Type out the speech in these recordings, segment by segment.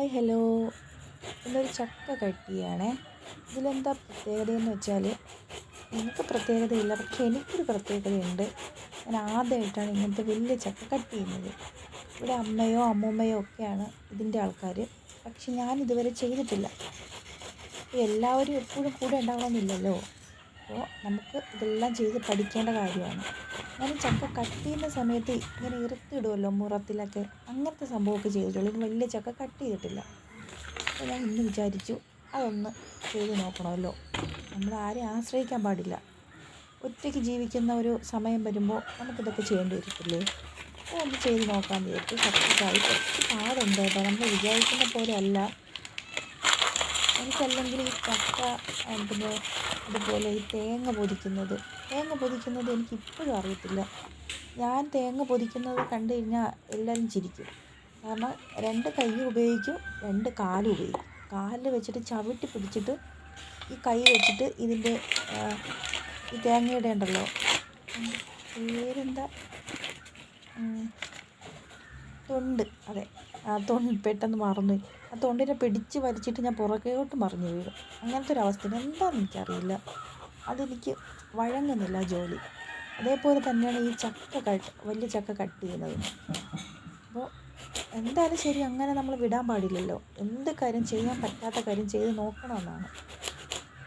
Hi hello. ഇന്നൊരു ചക്ക കട്ടിയാണ്. ഇതിലെന്താ പ്രത്യേകതയെന്ന് വെച്ചാൽ എനിക്ക് പ്രത്യേകതയില്ല പക്ഷേ എനിക്കൊരു പ്രത്യേകതയുണ്ട്. ഞാൻ ആദ്യമായിട്ടാണ് ഇങ്ങനത്തെ വലിയ ചക്ക കട്ട് ചെയ്യുന്നത്. ഇവിടെ അമ്മയോ അമ്മൂമ്മയോ ഒക്കെയാണ് ഇതിന്റെ ആൾക്കാർ പക്ഷെ ഞാൻ ഇതുവരെ ചെയ്തിട്ടില്ല. എല്ലാവരും എപ്പോഴും കൂടെ ഉണ്ടാവണമെന്നില്ലല്ലോ. അപ്പോൾ നമുക്ക് ഇതെല്ലാം ചെയ്ത് പഠിക്കേണ്ട കാര്യമാണ് ഞാൻ ചക്ക കട്ട് ചെയ്യുന്ന സമയത്ത് ഇങ്ങനെ ഇറുത്തിടുമല്ലോ മുറത്തിലൊക്കെ അങ്ങനത്തെ സംഭവമൊക്കെ ചെയ്തിട്ടുള്ളൂ ഇനി വലിയ ചക്ക കട്ട് ചെയ്തിട്ടില്ല അപ്പോൾ ഞാൻ ഇന്ന് വിചാരിച്ചു അതൊന്ന് ചെയ്ത് നോക്കണമല്ലോ നമ്മൾ ആരെയും ആശ്രയിക്കാൻ പാടില്ല ഒറ്റയ്ക്ക് ജീവിക്കുന്ന ഒരു സമയം വരുമ്പോൾ നമുക്കിതൊക്കെ ചെയ്യേണ്ടി വരത്തില്ലേ അപ്പോൾ ഒന്ന് ചെയ്ത് നോക്കാൻ വിചാരിച്ചു ചക്കക്കായി കുറച്ച് പാടുണ്ട് കേട്ടോ നമ്മൾ വിചാരിക്കുന്ന പോലെ അല്ല എനിക്കല്ലെങ്കിൽ ഈ കക്ക പിന്നെ അതുപോലെ ഈ തേങ്ങ പൊതിക്കുന്നത്. തേങ്ങ പൊതിക്കുന്നത് എനിക്ക് ഇപ്പോഴും അറിയത്തില്ല. ഞാൻ തേങ്ങ പൊതിക്കുന്നത് കണ്ടു കഴിഞ്ഞാൽ എല്ലാവരും ചിരിക്കും. കാരണം രണ്ട് കൈ ഉപയോഗിക്കും രണ്ട് കാലും ഉപയോഗിക്കും. കാലിൽ വെച്ചിട്ട് ചവിട്ടി പിടിച്ചിട്ട് ഈ കൈ വെച്ചിട്ട് ഇതിന്റെ ഈ തേങ്ങയുടെ ഉണ്ടല്ലോ പേരെന്താ? തൊണ്ട്. അതെ ആ തൊണ്ട് പെട്ടെന്ന് മറന്നു ആ തൊണ്ടിനെ പിടിച്ച് വലിച്ചിട്ട് ഞാൻ പുറകോട്ട് മറിഞ്ഞു വീഴും. അങ്ങനത്തെ ഒരു അവസ്ഥ എന്താണെന്ന് എനിക്കറിയില്ല. അതെനിക്ക് വഴങ്ങുന്നില്ല ജോലി. അതേപോലെ തന്നെയാണ് ഈ ചക്ക കട്ട് വലിയ ചക്ക കട്ട് ചെയ്യുന്നത്. അപ്പോൾ എന്തായാലും ശരി അങ്ങനെ നമ്മൾ വിടാൻ പാടില്ലല്ലോ. എന്ത് കാര്യം ചെയ്യാൻ പറ്റാത്ത കാര്യം ചെയ്ത് നോക്കണമെന്നാണ്.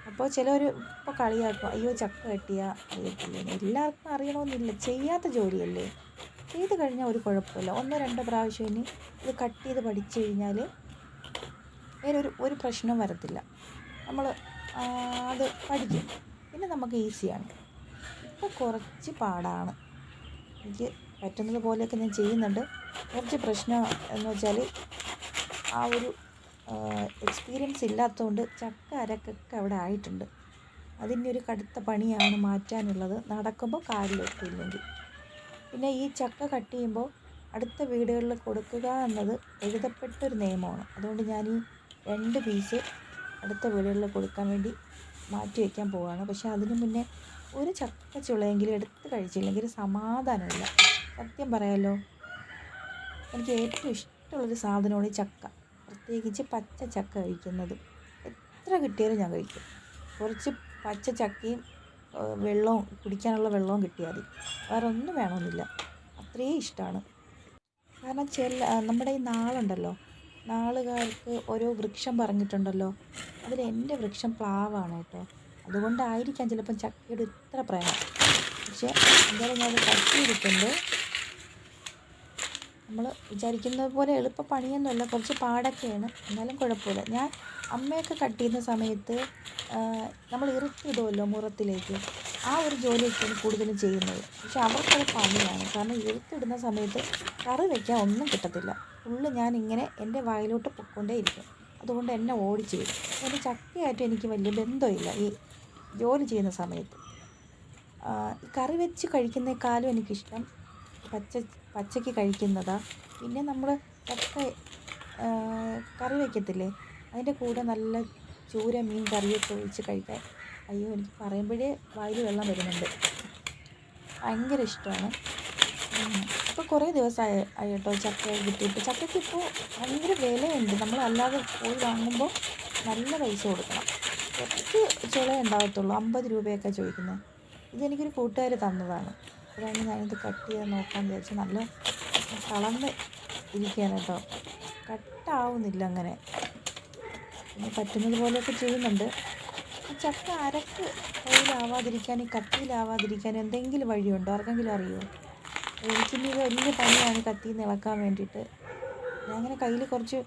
അപ്പോൾ ചിലർ ഇപ്പോൾ കളിയാക്കും അയ്യോ ചക്ക കെട്ടിയാൽ അറിയത്തില്ല? എല്ലാവർക്കും അറിയണമെന്നില്ല. ചെയ്യാത്ത ജോലിയല്ലേ? ചെയ്ത് കഴിഞ്ഞാൽ ഒരു കുഴപ്പമില്ല. ഒന്നോ രണ്ടോ പ്രാവശ്യം ഇനി ഇത് കട്ട് ചെയ്ത് പഠിച്ചു കഴിഞ്ഞാൽ വേറെ ഒരു ഒരു പ്രശ്നവും വരത്തില്ല നമ്മൾ അത് പഠിക്കും. പിന്നെ നമുക്ക് ഈസിയാണ് ഇപ്പോൾ കുറച്ച് പാടാണ്. എനിക്ക് പറ്റുന്നത് പോലെയൊക്കെ ഞാൻ ചെയ്യുന്നുണ്ട്. കുറച്ച് പ്രശ്നം എന്ന് വെച്ചാൽ ആ ഒരു എക്സ്പീരിയൻസ് ഇല്ലാത്തതുകൊണ്ട് ചക്ക അരക്കൊക്കെ അവിടെ ആയിട്ടുണ്ട്. അതിന്റെ ഒരു കടുത്ത പണിയാണ് മാറ്റാനുള്ളത്. നടക്കുമ്പോൾ കാലിലെത്തിയില്ലെങ്കിൽ പിന്നെ ഈ ചക്ക കട്ട് ചെയ്യുമ്പോൾ അടുത്ത വീടുകളിൽ കൊടുക്കുക എന്നത് എഴുതപ്പെട്ടൊരു നിയമമാണ്. അതുകൊണ്ട് ഞാൻ ഈ രണ്ട് പീസ് അടുത്ത വീടുകളിൽ കൊടുക്കാൻ വേണ്ടി മാറ്റി വയ്ക്കാൻ പോവുകയാണ്. പക്ഷേ അതിന് മുന്നേ ഒരു ചക്ക ചുളയെങ്കിലും എടുത്ത് കഴിച്ചില്ലെങ്കിൽ സമാധാനമില്ല. സത്യം പറയാലോ എനിക്ക് ഏറ്റവും ഇഷ്ടമുള്ളൊരു സാധനമാണ് ഈ ചക്ക. പ്രത്യേകിച്ച് പച്ച ചക്ക കഴിക്കുന്നത്. എത്ര കിട്ടിയാലും ഞാൻ കഴിക്കും. കുറച്ച് പച്ച ചക്കയും വെള്ളവും കുടിക്കാനുള്ള വെള്ളവും കിട്ടിയാൽ മതി. വേറെ ഒന്നും വേണമെന്നില്ല. അത്രയും ഇഷ്ടമാണ്. കാരണം ചില നമ്മുടെ ഈ നാളുണ്ടല്ലോ നാളുകാർക്ക് ഓരോ വൃക്ഷം പറഞ്ഞിട്ടുണ്ടല്ലോ. അതിൽ എന്റെ വൃക്ഷം പ്ലാവാണ് കേട്ടോ. അതുകൊണ്ടായിരിക്കാം ചിലപ്പം ചക്കയുടെ ഇത്ര പ്രേമം പക്ഷേ എന്തായാലും ഞാൻ കട്ട് ചെയ്തിട്ടുണ്ട് നമ്മൾ വിചാരിക്കുന്നത് പോലെ എളുപ്പ പണിയൊന്നുമല്ല. കുറച്ച് പാടൊക്കെയാണ്. എന്നാലും കുഴപ്പമില്ല. ഞാൻ അമ്മയൊക്കെ കട്ട് ചെയ്യുന്ന സമയത്ത് നമ്മൾ ഇറുത്തിടുമല്ലോ മുറത്തിലേക്ക്. ആ ഒരു ജോലിയൊക്കെയാണ് കൂടുതലും ചെയ്യുന്നത്. പക്ഷെ അവർക്കത് പണിയാണ്. കാരണം ഇറുത്തിടുന്ന സമയത്ത് കറി വയ്ക്കാൻ ഒന്നും കിട്ടത്തില്ല. ഫുള്ള് ഞാൻ ഇങ്ങനെ എന്റെ വായിലോട്ട് പൊക്കൊണ്ടേ ഇരിക്കും. അതുകൊണ്ട് എന്നെ ഓടി വരും എന്റെ ചക്കയായിട്ട് എനിക്ക് വലിയ ബന്ധമില്ല ഈ ജോലി ചെയ്യുന്ന സമയത്ത്. കറി വെച്ച് കഴിക്കുന്നേക്കാളും എനിക്കിഷ്ടം പച്ച പച്ചയ്ക്ക് കഴിക്കുന്നതാണ് പിന്നെ നമ്മൾ ചക്ക കറി വയ്ക്കത്തില്ലേ അതിന്റെ കൂടെ നല്ല ചൂര മീൻ കറിയൊക്കെ ഒഴിച്ച് കഴിക്കാൻ. അയ്യോ എനിക്ക് പറയുമ്പോഴേ വായിൽ വെള്ളം വരുന്നുണ്ട്. ഭയങ്കര ഇഷ്ടമാണ്. ഇപ്പോൾ കുറേ ദിവസമായി ആയിട്ടോ ചക്ക കിട്ടിയിട്ട് ചക്കയ്ക്ക് ഇപ്പോൾ ഭയങ്കര വിലയുണ്ട്. നമ്മൾ അല്ലാതെ പോയി വാങ്ങുമ്പോൾ നല്ല പൈസ കൊടുക്കണം. കുറച്ച് ചില ഉണ്ടാകത്തുള്ളൂ അമ്പത് രൂപയൊക്കെ ചോദിക്കുന്നത് ഇതെനിക്കൊരു കൂട്ടുകാർ തന്നതാണ്. അതാണ് ഞാനിത് കട്ട് ചെയ്ത് നോക്കാൻ വിചാരിച്ചു നല്ല കളന്ന് ഇരിക്കുകയാണ് കേട്ടോ. കട്ടാവുന്നില്ല അങ്ങനെ. പിന്നെ പറ്റുന്നത് പോലെയൊക്കെ ചെയ്യുന്നുണ്ട്. ചക്ക അരക്ക് കയ്യിലാവാതിരിക്കാനും കത്തിയിലാവാതിരിക്കാൻ എന്തെങ്കിലും വഴിയുണ്ടോ? ആർക്കെങ്കിലും അറിയുമോ എനിക്കിനി ഇത് വലിയ പണിയാണ് കത്തിയിൽ നിന്ന് ഇളക്കാൻ വേണ്ടിയിട്ട്. ഞാൻ അങ്ങനെ കയ്യിൽ കുറച്ച്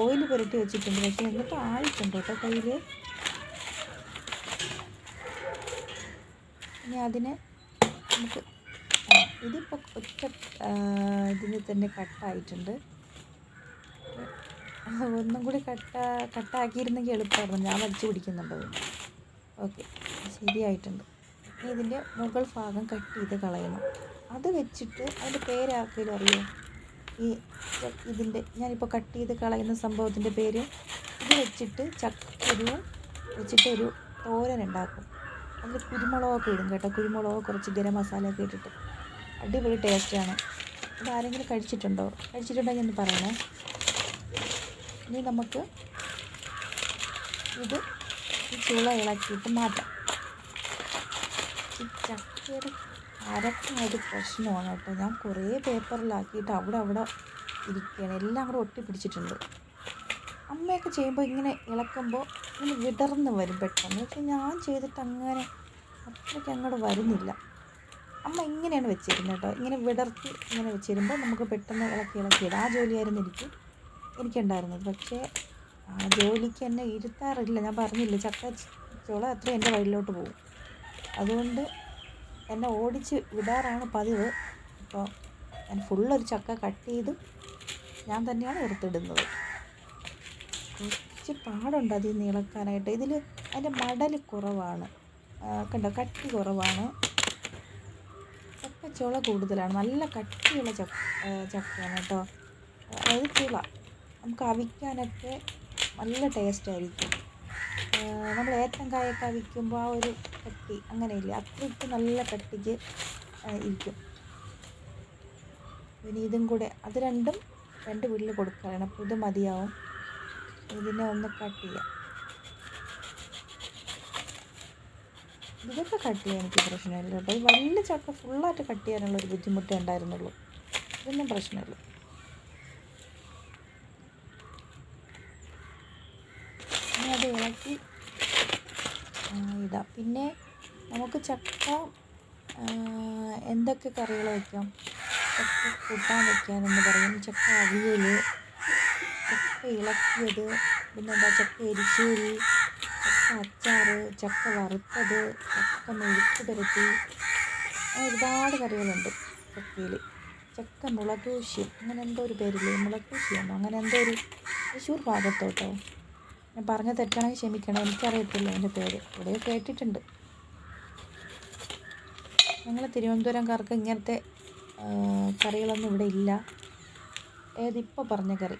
ഓയിൽ പുരട്ടി വെച്ചിട്ടുണ്ട്. പക്ഷേ എന്നിട്ട് ആയിട്ടുണ്ട് കേട്ടോ കയ്യിൽ ഇനി അതിനെ നമുക്ക് ഇതിപ്പോൾ ഒറ്റ ഇതിന് തന്നെ കട്ടായിട്ടുണ്ട്. ഒന്നും കൂടി കട്ട കട്ടാക്കിയിരുന്നെങ്കിൽ എളുപ്പമായിരുന്നു. ഞാൻ വലിച്ചു പിടിക്കുന്നുണ്ട് ഓക്കെ ശരിയായിട്ടുണ്ട്. ഇനി ഇതിന്റെ മുകൾ ഭാഗം കട്ട് ചെയ്ത് കളയണം. അത് വെച്ചിട്ട് അതിന്റെ പേരാർക്കെങ്കിലും അറിയോ? ഈ ഇതിന്റെ ഞാനിപ്പോൾ കട്ട് ചെയ്ത് കളയുന്ന സംഭവത്തിന്റെ പേര്. ഇത് വെച്ചിട്ട് ചക്കക്കുരുവും വെച്ചിട്ട് ഒരു തോരൻ ഉണ്ടാക്കും. അതിൽ കുരുമുളകൊക്കെ ഇടും കേട്ടോ. കുരുമുളക് കുറച്ച് ഗരം മസാലയൊക്കെ ഇട്ടിട്ട്. അടിപൊളി ടേസ്റ്റാണ് ഇത് ആരെങ്കിലും കഴിച്ചിട്ടുണ്ടോ? കഴിച്ചിട്ടുണ്ടെങ്കിൽ ഒന്ന് പറയണേ. ഇനി നമുക്ക് ഇത് ഈ ചുള ഇളക്കിയിട്ട് മാറ്റാം. ഈ ചക്കയുടെ അരക്കായത് പ്രശ്നമാണ് കേട്ടോ. ഞാൻ കുറേ പേപ്പറിലാക്കിയിട്ട് അവിടെ അവിടെ ഇരിക്കുകയാണ്. എല്ലാം കൂടെ ഒട്ടി പിടിച്ചിട്ടുണ്ട് അമ്മയൊക്കെ ചെയ്യുമ്പോൾ ഇങ്ങനെ ഇളക്കുമ്പോൾ ഇങ്ങനെ വിടർന്ന് വരും പെട്ടെന്ന്. പക്ഷേ ഞാൻ ചെയ്തിട്ട് അങ്ങനെ അത്രയ്ക്ക് അങ്ങോട്ട് വരുന്നില്ല. അമ്മ ഇങ്ങനെയാണ് വെച്ചിരുന്നത് കേട്ടോ. ഇങ്ങനെ വിടർത്തി ഇങ്ങനെ വെച്ചിരുമ്പോൾ നമുക്ക് പെട്ടെന്ന് ഇളക്കി ഇളക്കി ഇടാം. ആ ജോലിയായിരുന്നു എനിക്ക് എനിക്കുണ്ടായിരുന്നത്. പക്ഷേ ആ ജോലിക്ക് എന്നെ ഇരുത്താറില്ല. ഞാൻ പറഞ്ഞില്ല ചക്ക ചോള അത്ര എന്റെ വയലിലോട്ട് പോകും. അതുകൊണ്ട് എന്നെ ഓടിച്ച് വിടാറാണ് പതിവ്. അപ്പോൾ ഞാൻ ഫുള്ളൊരു ചക്ക കട്ട് ചെയ്ത് ഞാൻ തന്നെയാണ് എടുത്തിടുന്നത്. കുറച്ച് പാടുണ്ട് അതിൽ നിന്ന് ഇളക്കാനായിട്ട് ഇതിൽ അതിന്റെ മടൽ കുറവാണ്. കണ്ടോ? കട്ടി കുറവാണ്. ചക്കച്ചുള കൂടുതലാണ്. നല്ല കട്ടിയുള്ള ചക്ക ചക്കയാണ് കേട്ടോ. അതായത് ചുള. നമുക്ക് അവിക്കാനൊക്കെ നല്ല ടേസ്റ്റ് ആയിരിക്കും നമ്മൾ ഏത്തങ്കായൊക്കെ അവിക്കുമ്പോൾ ആ ഒരു കട്ടി അങ്ങനെയില്ല? അത്രയ്ക്ക് നല്ല കട്ടിക്ക് ഇരിക്കും. പിന്നെ ഇതും കൂടെ അത് രണ്ടും രണ്ട് വീട്ടിൽ കൊടുക്കുകയാണ് അപ്പോൾ ഇത് മതിയാവും. ഇതിനെ ഒന്ന് കട്ട് ചെയ്യാം. ഇതൊക്കെ കട്ട് ചെയ്യാൻ എനിക്ക് പ്രശ്നമില്ല കേട്ടോ. ഈ വലിയ ചക്ക ഫുള്ളായിട്ട് കട്ട് ചെയ്യാനുള്ള ഒരു ബുദ്ധിമുട്ടേ ഉണ്ടായിരുന്നുള്ളൂ. ഇതൊന്നും പ്രശ്നമില്ല. ഇനി അത് ഇളക്കി ഇതാ പിന്നെ നമുക്ക് ചക്ക എന്തൊക്കെ കറികൾ വയ്ക്കാം ചക്ക കൂട്ടാൻ വയ്ക്കാനെന്ന് പറയും. ചക്ക അവിയൽ ഇളക്കിയത്. പിന്നെന്താ ചക്ക എരിശ്ശേരി ചക്ക അച്ചാർ ചക്ക വറുത്തത് ചക്ക മെഴുക്ക് പുരട്ടി ഒരുപാട് കറികളുണ്ട് ചക്കയിൽ. ചക്ക മുളകൂശ്യം അങ്ങനെ എന്തോ ഒരു പേരില്ലേ? മുളകൂശ്യമോ അങ്ങനെ എന്തോ ഒരു തൃശ്ശൂർ ഭാഗത്തോട്ടോ. ഞാൻ പറഞ്ഞ തെറ്റാണെങ്കിൽ ക്ഷമിക്കണം എനിക്കറിയത്തില്ല എന്റെ പേര്. ഇവിടെ കേട്ടിട്ടുണ്ട്. ഞങ്ങൾ തിരുവനന്തപുരംകാർക്ക് ഇങ്ങനത്തെ കറികളൊന്നും ഇവിടെ ഇല്ല. ഏതിപ്പോൾ പറഞ്ഞ കറി?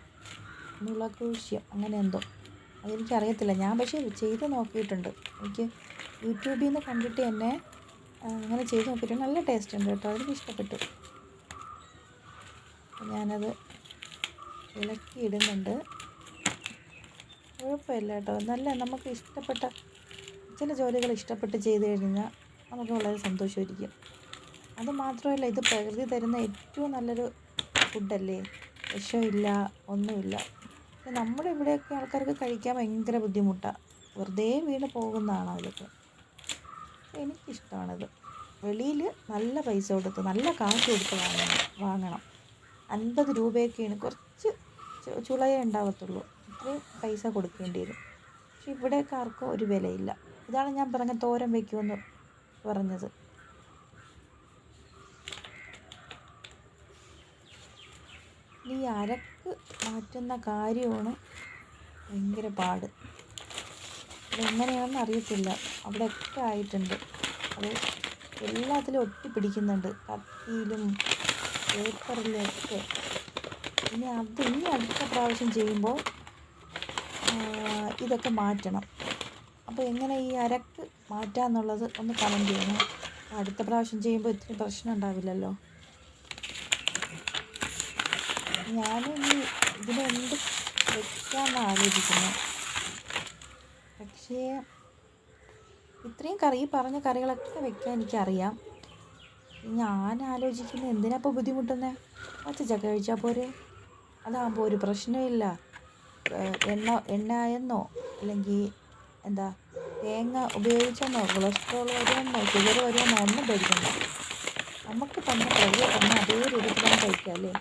മുളകൂശ്യം അങ്ങനെ എന്തോ. അതെനിക്കറിയത്തില്ല. ഞാൻ പക്ഷേ ചെയ്ത് നോക്കിയിട്ടുണ്ട്. എനിക്ക് യൂട്യൂബിൽ നിന്ന് കണ്ടിട്ട് തന്നെ അങ്ങനെ ചെയ്ത് നോക്കിയിട്ടുണ്ട് നല്ല ടേസ്റ്റ് ഉണ്ട് കേട്ടോ. അതെനിക്ക് ഇഷ്ടപ്പെട്ടു. ഞാനത് ഇളക്കി ഇടുന്നുണ്ട് കുഴപ്പമില്ല കേട്ടോ. നല്ല നമുക്ക് ഇഷ്ടപ്പെട്ട ചില ജോലികൾ ഇഷ്ടപ്പെട്ട് ചെയ്ത് കഴിഞ്ഞാൽ നമുക്ക് വളരെ സന്തോഷമായിരിക്കും. അത് മാത്രമല്ല ഇത് പ്രകൃതി തരുന്ന ഏറ്റവും നല്ലൊരു ഫുഡല്ലേ വിഷമില്ല ഒന്നുമില്ല. നമ്മുടെ ഇവിടെയൊക്കെ ആൾക്കാർക്ക് കഴിക്കാൻ ഭയങ്കര ബുദ്ധിമുട്ടാണ് വെറുതെ വീണ് പോകുന്നതാണ് അതൊക്കെ എനിക്കിഷ്ടമാണിത്. വെളിയിൽ നല്ല പൈസ കൊടുത്ത് നല്ല കാശ് കൊടുത്ത് വാങ്ങണം വാങ്ങണം. അൻപത് രൂപയൊക്കെയാണ് കുറച്ച് ചുളയേ ഉണ്ടാവത്തുള്ളൂ. ഇത്രയും പൈസ കൊടുക്കേണ്ടി വരും. പക്ഷെ ഇവിടെയൊക്കെ ആർക്കും ഒരു വിലയില്ല. ഇതാണ് ഞാൻ പറഞ്ഞ തോരൻ വയ്ക്കുമെന്ന് പറഞ്ഞത്. ഈ മാറ്റുന്ന കാര്യമാണ് ഭയങ്കര പാട്. അതെങ്ങനെയാണെന്ന് അറിയത്തില്ല. അവിടെയൊക്കെ ആയിട്ടുണ്ട്. അത് എല്ലാത്തിലും ഒട്ടിപ്പിടിക്കുന്നുണ്ട് കത്തിയിലും പേപ്പറിലും ഒക്കെ. ഇനി അത് ഇനി അടുത്ത പ്രാവശ്യം ചെയ്യുമ്പോൾ ഇതൊക്കെ മാറ്റണം. അപ്പോൾ എങ്ങനെ ഈ അരക്ക് മാറ്റാമെന്നുള്ളത് ഒന്ന് കമന്റ് ചെയ്യണം. അടുത്ത പ്രാവശ്യം ചെയ്യുമ്പോൾ ഇത്രയും പ്രശ്നം ഉണ്ടാവില്ലല്ലോ. ഈ ഇതിനെന്ത് വെക്കാമെന്ന് ആലോചിക്കുന്നു. പക്ഷേ ഇത്രയും കറി പറഞ്ഞ കറികളൊക്കെ വെക്കാൻ എനിക്കറിയാം. ഞാൻ ആലോചിക്കുന്നത് എന്തിനാ ഇപ്പോൾ ബുദ്ധിമുട്ടുന്നത് പച്ചച്ചക്ക കഴിച്ചാൽ പോരെ? അതാകുമ്പോൾ ഒരു പ്രശ്നമില്ല. എണ്ണ എണ്ണയെന്നോ അല്ലെങ്കിൽ എന്താ തേങ്ങ ഉപയോഗിച്ചെന്നോ കൊളസ്ട്രോൾ വരുമെന്നോ ഷുഗർ വരുമെന്നോ ഒന്നും പേടിക്കണ്ട. നമുക്ക് തന്നെ പ്രകൃതി തന്നെ അതേ രീതിയിൽ തന്നെ കഴിക്കാം അല്ലേ?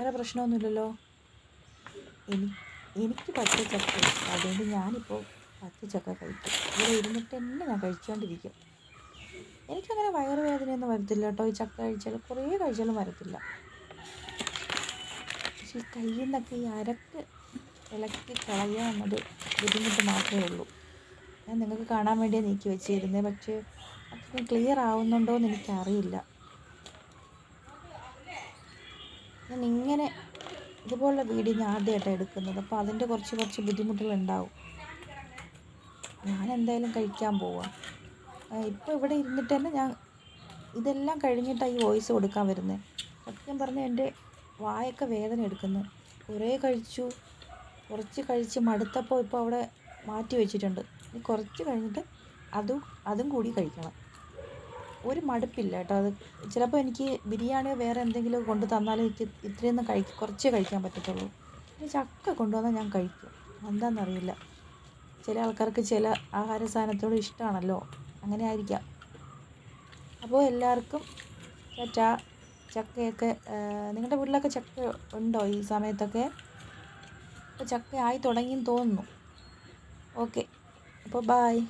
വേറെ പ്രശ്നമൊന്നുമില്ലല്ലോ. എനി എനിക്ക് പച്ചച്ചക്ക ചക്ക. അതുകൊണ്ട് ഞാനിപ്പോൾ പച്ചച്ചക്ക കഴിക്കും. ഇവിടെ ഇരുന്നിട്ട് തന്നെ ഞാൻ കഴിച്ചുകൊണ്ടിരിക്കും എനിക്കങ്ങനെ വയറുവേദനയൊന്നും വരത്തില്ല കേട്ടോ. ഈ ചക്ക കഴിച്ചാലും കുറേ കഴിച്ചാലും വരത്തില്ല. പക്ഷെ ഈ കയ്യിൽ നിന്നൊക്കെ ഈ അരക്ക് ഇളക്കി കളയുക എന്നത് ബുദ്ധിമുട്ട് മാത്രമേ ഉള്ളൂ. ഞാൻ നിങ്ങൾക്ക് കാണാൻ വേണ്ടിയാണ് നീക്കി വെച്ചിരുന്നത് പക്ഷേ അത്രയും ക്ലിയർ ആവുന്നുണ്ടോ എന്ന് എനിക്കറിയില്ല. ഞാൻ ഇങ്ങനെ ഇതുപോലുള്ള വീഡിയോ ഞാൻ ആദ്യമായിട്ടാണ് എടുക്കുന്നത്. അപ്പോൾ അതിന്റെ കുറച്ച് കുറച്ച് ബുദ്ധിമുട്ടുകളുണ്ടാവും. ഞാൻ എന്തായാലും കഴിക്കാൻ പോവാം. ഇപ്പോൾ ഇവിടെ ഇരുന്നിട്ട് തന്നെ ഞാൻ ഇതെല്ലാം കഴിഞ്ഞിട്ടാണ് ഈ വോയിസ് കൊടുക്കാൻ വരുന്നത് സത്യം പറഞ്ഞാൽ എന്റെ വായൊക്കെ വേദന എടുക്കുന്നു. കുറേ കഴിച്ചു. കുറച്ച് കഴിച്ച് മടുത്തപ്പോൾ ഇപ്പോൾ അവിടെ മാറ്റി വെച്ചിട്ടുണ്ട്. ഇനി കുറച്ച് കഴിഞ്ഞിട്ട് അതും അതും കൂടി കഴിക്കണം. ഒരു മടുപ്പില്ല കേട്ടോ. അത് ചിലപ്പോൾ എനിക്ക് ബിരിയാണിയോ വേറെ എന്തെങ്കിലും കൊണ്ട് തന്നാലും എനിക്ക് ഇത്രയൊന്നും കഴിക്കും കുറച്ചേ കഴിക്കാൻ പറ്റത്തുള്ളൂ. ചക്ക കൊണ്ടുവന്നാൽ ഞാൻ കഴിക്കും. എന്താണെന്നറിയില്ല ചില ആൾക്കാർക്ക് ചില ആഹാര സാധനത്തോട് ഇഷ്ടമാണല്ലോ അങ്ങനെ ആയിരിക്കാം. അപ്പോൾ എല്ലാവർക്കും ടാറ്റാ ചക്കയൊക്കെ നിങ്ങളുടെ വീട്ടിലൊക്കെ ചക്ക ഉണ്ടോ ഈ സമയത്തൊക്കെ? ചക്ക ആയി തുടങ്ങിയെന്ന് തോന്നുന്നു. ഓക്കെ. അപ്പോൾ ബായ്.